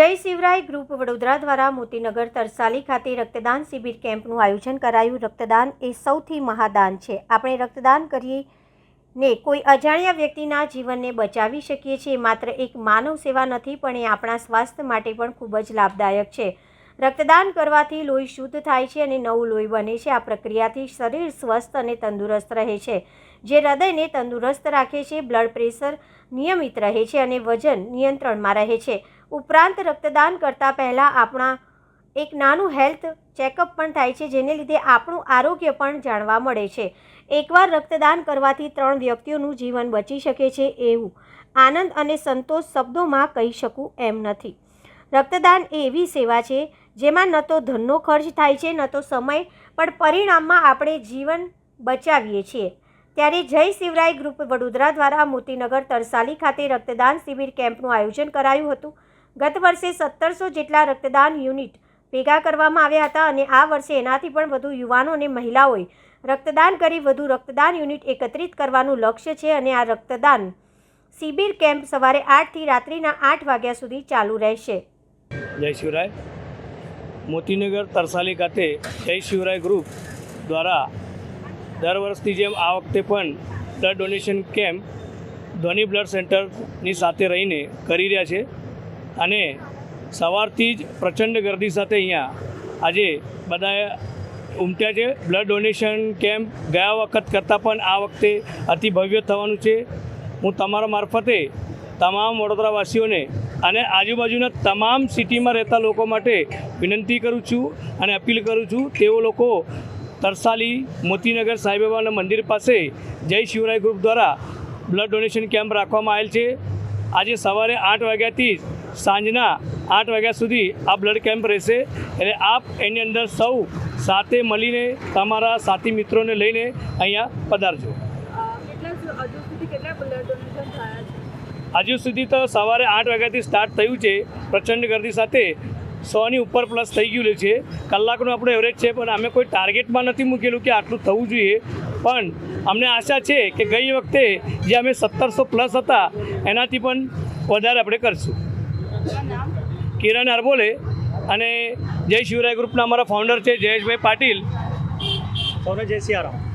Shivrai group Vadodara દ્વારા મોતીનગર તરસાલી ખાતે રક્તદાન શિબિર કેમ્પનું આયોજન કરાયું. રક્તદાન એ સૌથી મહાદાન છે. આપણે રક્તદાન કરીએ ને કોઈ અજાણ્યા વ્યક્તિના જીવનને બચાવી શકીએ છીએ. માત્ર એક માનવ સેવા નથી, પણ એ આપણા સ્વાસ્થ્ય માટે પણ ખૂબ જ લાભદાયક છે. રક્તદાન કરવાથી લોહી શુદ્ધ થાય છે અને નવું લોહી બને છે. આ પ્રક્રિયાથી શરીર સ્વસ્થ અને તંદુરસ્ત રહે છે. જે હૃદયને તંદુરસ્ત રાખે છે, બ્લડ પ્રેશર નિયમિત રહે છે અને વજન નિયંત્રણમાં રહે છે. ઉપરાંત રક્તદાન કરતાં પહેલાં આપણા એક નાનું હેલ્થ ચેકઅપ પણ થાય છે, જેને લીધે આપણું આરોગ્ય પણ જાણવા મળે છે. એકવાર રક્તદાન કરવાથી ત્રણ વ્યક્તિઓનું જીવન બચી શકે છે એવું આનંદ અને સંતોષ શબ્દોમાં કહી શકું એમ નથી. રક્તદાન એ એવી સેવા છે, જેમાં ન તો ધનનો ખર્ચ થાય છે, ન તો સમય, પણ પરિણામમાં આપણે જીવન બચાવીએ છીએ. ત્યારે જય શિવરાય ગ્રુપ વડોદરા દ્વારા મોતીનગર તરસાલી ખાતે રક્તદાન શિબિર કેમ્પનું આયોજન કરાયું હતું. ગત વર્ષે સત્તરસો જેટલા રક્તદાન યુનિટ ભેગા કરવામાં આવ્યા હતા અને આ વર્ષે એનાથી પણ વધુ યુવાનો અને મહિલાઓએ રક્તદાન કરી વધુ રક્તદાન યુનિટ એકત્રિત કરવાનું લક્ષ્ય છે અને આ રક્તદાન શિબિર કેમ્પ સવારે આઠથી રાત્રિના આઠ વાગ્યા સુધી ચાલુ રહેશે. જય શિવરાય. મોતીનગર તરસાલી ખાતે જય શિવરાય ગ્રુપ દ્વારા દર વર્ષની જેમ આ વખતે પણ blood donation camp Dhvani blood સેન્ટરની સાથે રહીને કરી રહ્યા છે. અને સવારથી જ પ્રચંડ ગર્દી સાથે અહીંયા આજે બધા ઉમટ્યા છે. બ્લડ ડોનેશન કેમ્પ ગયા વખત કરતાં પણ આ વખતે અતિ ભવ્ય થવાનું છે. હું તમારા મારફતે તમામ વડોદરાવાસીઓને અને આજુબાજુના તમામ સિટીમાં રહેતા લોકો માટે વિનંતી કરું છું અને અપીલ કરું છું, તેઓ લોકો તરસાલી મોતીનગર સાંઈબાબાના મંદિર પાસે જય શિવરાય ગ્રુપ દ્વારા બ્લડ ડોનેશન કેમ્પ રાખવામાં આવેલ છે. આજે સવારે આઠ વાગ્યાથી સાંજના આઠ વાગ્યા સુધી આ બ્લડ કેમ્પ રહેશે એટલે આપ એની અંદર સૌ સાથે મળીને તમારા સાથી મિત્રોને લઈને અહીંયા પધારજો. હજુ સુધી તો સવારે આઠ વાગ્યાથી સ્ટાર્ટ થયું છે. પ્રચંડ ગર્દી સાથે સોની ઉપર પ્લસ થઈ ગયું છે. કલાકનું આપણું એવરેજ છે પણ અમે કોઈ ટાર્ગેટમાં નથી મૂકેલું કે આટલું થવું જોઈએ. પણ અમને આશા છે કે ગઈ વખતે જે અમે સત્તરસો પ્લસ હતા એનાથી પણ વધારે આપણે કરશું. કિરણ અરબોલે અને જય શિવરાય ગ્રુપના અમારા ફાઉન્ડર છે જયેશભાઈ પાટીલ. સૌને જય સિયારામ.